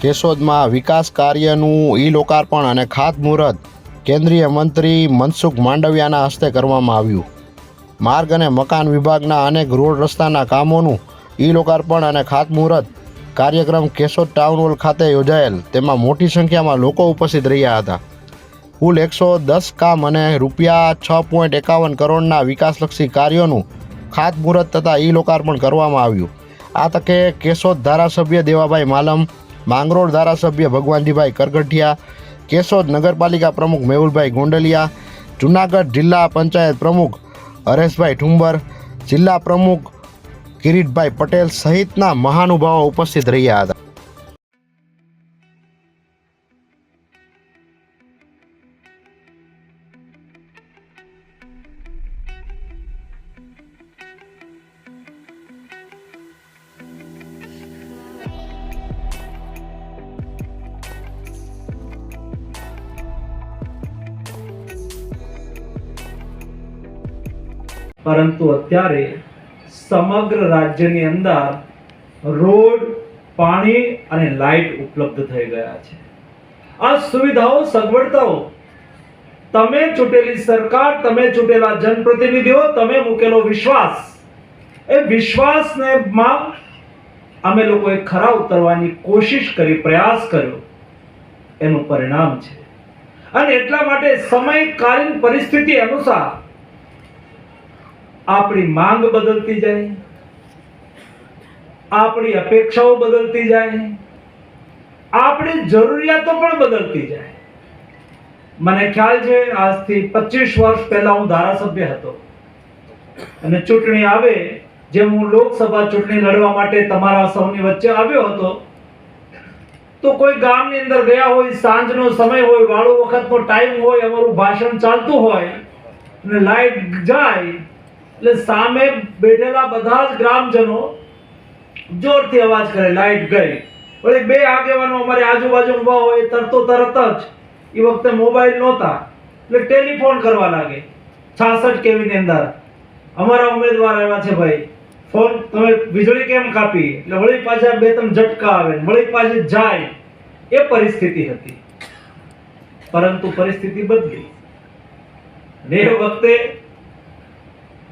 કેશોદમાં વિકાસ કાર્યનું ઈ લોકાર્પણ અને ખાતમુહૂર્ત કેન્દ્રીય મંત્રી મનસુખ માંડવિયાના હસ્તે કરવામાં આવ્યું. માર્ગ અને મકાન વિભાગના અનેક રોડ રસ્તાના કામોનું ઈ લોકાર્પણ અને ખાતમુહૂર્ત કાર્યક્રમ કેશોદ ટાઉન હોલ ખાતે યોજાયેલ. તેમાં મોટી સંખ્યામાં લોકો ઉપસ્થિત રહ્યા હતા. કુલ એકસો દસ કામ અને રૂપિયા છ પોઈન્ટ એકાવન કરોડના વિકાસલક્ષી કાર્યોનું ખાતમુહૂર્ત તથા ઈ લોકાર્પણ કરવામાં આવ્યું. આ તકે કેશોદ ધારાસભ્ય દેવાભાઈ માલમ માંગરોળ ધારાસભ્ય ભગવાનજીભાઈ કરગઠિયા, કેશોદ નગરપાલિકા પ્રમુખ મેહુલભાઈ ગોંડલિયા, જુનાગઢ જિલ્લા પંચાયત પ્રમુખ હરેશભાઈ ઠુંબર, જિલ્લા પ્રમુખ કિરીટભાઈ પટેલ સહિતના મહાનુભાવો ઉપસ્થિત રહ્યા હતા. પરંતુ અત્યારે સમગ્ર રાજ્યની અંદર રોડ, પાણી અને લાઇટ ઉપલબ્ધ થઈ ગયા છે. આ સુવિધાઓ, સગવડતાઓ તમે ચૂંટેલી સરકાર, તમે ચૂંટેલા જનપ્રતિનિધિઓ, તમે મૂકેલો વિશ્વાસ, એ વિશ્વાસને માં અમે લોકોએ ખરા ઉતરવાની કોશિશ કરી, પ્રયાસ કર્યો. એનું પરિણામ છે. અને એટલા માટે સમયકાલીન પરિસ્થિતિ અનુસાર આપણી માંગ બદલતી જાય, આપણી અપેક્ષાઓ બદલતી જાય, આપણી જરૂરિયાતો પણ બદલતી જાય. મને ખ્યાલ છે, આજથી પચીસ વર્ષ પહેલા હું ધારાસભ્ય હતો. અને ચૂંટણી આવે, જેમ હું લોકસભા ચૂંટણી લડવા માટે તમારા સૌની વચ્ચે આવ્યો હતો, તો કોઈ ગામની અંદર ગયા હોય, સાંજનો સમય હોય, વાળો વખતનો ટાઈમ હોય, અમારું ભાષણ ચાલતું હોય, અને લાઈટ જાય એટલે સામે બેઠેલા બધા જ ગ્રામજનો જોરથી અવાજ કરે, લાઈટ ગઈ. વળી બે આગેવાનો અમારી આજુબાજુ ઊભા હોય તરતો તરત જ એ વખતે મોબાઈલ નહોતા, એટલે ટેલિફોન કરવા લાગે. છાસઠ કેવીની અંદર. અમારા ઉમેદવાર એવા છે ભાઈ, ફોન તમે વીજળી કેમ કાપી? એટલે વળી પાછા બે ત્રણ ઝટકા આવે વળી પાછી જાય. એ પરિસ્થિતિ હતી. પરંતુ પરિસ્થિતિ બદલી. ને વખતે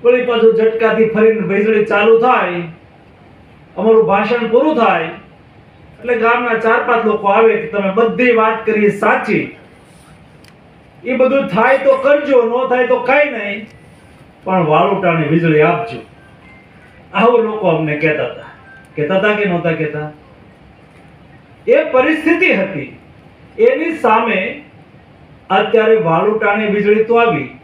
વળી પાછું ઝટકાથી ફરીને વીજળી ચાલુ થાય, અમારું ભાષણ પૂરું થાય. એટલે ગામના ચાર પાંચ લોકો આવે કે તમે બધી વાત કરી સાચી. એ બધું થાય તો કરજો, ન થાય તો કાંઈ નહીં. પણ વાળુટાની વીજળી આપજો. આવું લોકો અમને કહેતા હતા. કહેતા હતા કે નહોતા કહેતા? એ પરિસ્થિતિ હતી. એની સામે અત્યારે વાળુટાની વીજળી તો આવી.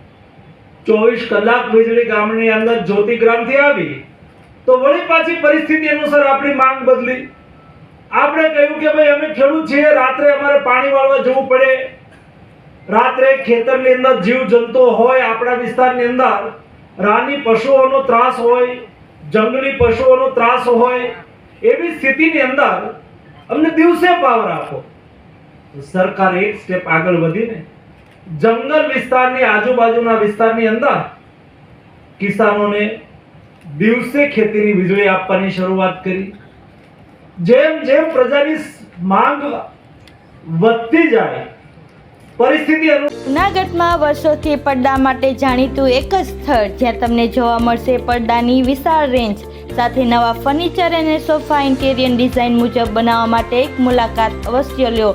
ચોવીસ કલાક વીજળી ગામની અંદર જ્યોતિગ્રામથી આવી, તો વળી પાછી પરિસ્થિતિ અનુસાર આપણી માંગ બદલી. આપણે કહ્યું કે ભાઈ અમે ખેડૂત છીએ, રાત્રે અમારે પાણી વાળવા જવું પડે. રાત્રે ખેતરની અંદર જીવ જંતુઓ હોય, આપણા વિસ્તારની અંદર રાની પશુઓનો ત્રાસ હોય, જંગલી પશુઓનો ત્રાસ હોય, એવી સ્થિતિની અંદર અમને દિવસે પાવર આપો. સરકાર એક સ્ટેપ આગળ વધીને જંગલ વિસ્તારની આજુબાજુના વિસ્તારની અંદર કિસાનોને દિવસે ખેતીની વીજળી આપવાની શરૂઆત કરી. જેમ જેમ પ્રજાની માંગ વધતી જાય અનુ વર્ષોથી પડદા માટે જાણીતું એક જ સ્થળ જ્યાં તમને જોવા મળશે પડદાની વિશાળ રેન્જ સાથે નવા ફર્નિચર અને સોફા ઇન્ટેરિયર ડિઝાઇન મુજબ બનાવવા માટે એક મુલાકાત અવશ્ય લ્યો